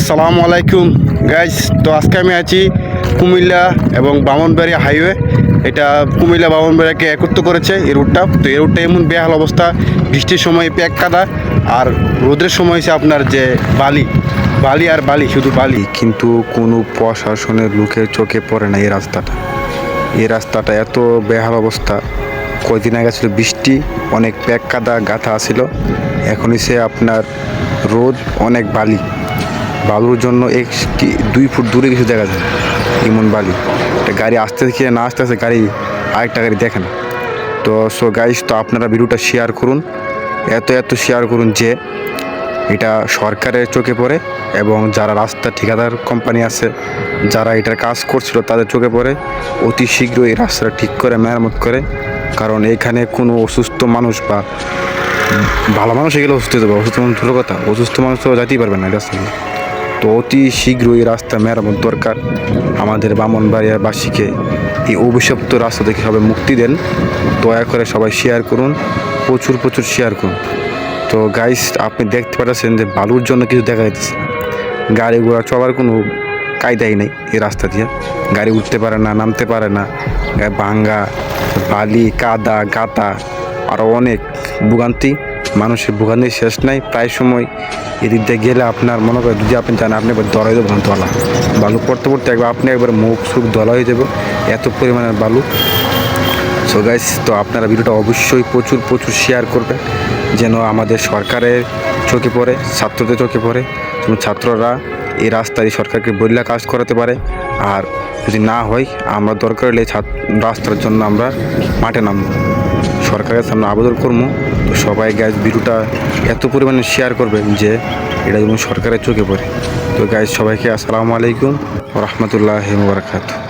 আসসালামু আলাইকুম। গাইজ তো আজকে আমি আছি কুমিল্লা এবং বামনবাড়িয়া হাইওয়ে এটা কুমিল্লা বামনবাড়িয়াকে একত্র করেছে এই রুটটা তো এই রুটটা এমন বেহাল অবস্থা, বৃষ্টির সময় প্যাক কাদা, আর রোদের সময় হচ্ছে আপনার যে বালি। বালি আর বালি, শুধু বালি। কিন্তু কোনো প্রশাসনের লোকের চোখে পড়ে না এই রাস্তাটা। এই রাস্তাটা এত বেহাল অবস্থা। কয়দিন আগে ছিল বৃষ্টি, অনেক প্যাক কাদা, গাথা আসিল এখন সে আপনার রোদ, অনেক বালি। বালুর জন্য এক দুই ফুট দূরে কিছু দেখা যায় এমন বালি। একটা গাড়ি আসতে থেকে না আসতে আসতে গাড়ি আরেকটা গাড়ি দেখে না। তো সো গাইস তো আপনারা ভিডিওটা শেয়ার করুন। এত এত শেয়ার করুন যে এটা সরকারের চোখে পড়ে এবং যারা রাস্তা ঠিকাদার কোম্পানি আছে, যারা এটার কাজ করছিল তাদের চোখে পড়ে। অতি শীঘ্রই এই রাস্তাটা ঠিক করে, মেরামত করে। কারণ এখানে কোনো অসুস্থ মানুষ বা ভালো মানুষ এগুলো অসুস্থ হতে পারে। অসুস্থ মানুষ ভালো কথা, অসুস্থ মানুষ তো যাতেই পারবে না দিয়ে। তো অতি শীঘ্র এই রাস্তা মেরামত দরকার। আমাদের বামনবাড়িয়ার বাসীকে এই অভিশপ্ত রাস্তা থেকে সবাই মুক্তি দেন। দয়া করে সবাই শেয়ার করুন, প্রচুর প্রচুর শেয়ার করুন। তো গাইস আপনি দেখতে পাচ্ছেন যে বালুর জন্য কিছু দেখা যাচ্ছে। গাড়ি ঘোড়া চলার কোনো কায়দাই নেই এই রাস্তা দিয়ে। গাড়ি উঠতে পারে না, নামতে পারে না। ভাঙ্গা, বালি, কাদা, গাতা আরও অনেক ভোগান্তি। মানুষের ভোগান্তি শেষ নাই, প্রায় সময় এদিক দিয়ে গেলে আপনার মনে করেন যদি আপনি জানেন আপনি একবার দলাই দেবেন দলা। বালু পড়তে পড়তে একবার আপনি একবার মুখ সুখ দলা হয়ে যাবে, এত পরিমাণের বালু। সো গাইস তো আপনারা ভিডিওটা অবশ্যই প্রচুর প্রচুর শেয়ার করবেন, যেন আমাদের সরকারের চোখে পড়ে, ছাত্রদের চোখে পড়ে ছাত্ররা এই রাস্তায় সরকারকে বললে কাজ করাতে পারে। আর যদি না হয়, আমরা দরকার হলে ছাত্র রাস্তার জন্য আমরা মাঠে নামবো। সরকারের সামনে আবেদন করব। তো সবাই গ্যাস ভিডিওটা এত পরিমাণে শেয়ার করবেন যে এটা যেমন সরকারের চোখে পড়ে। তো গ্যাস সবাইকে আসসালামু আলাইকুম রহমতুল্লাহ বারাকাতু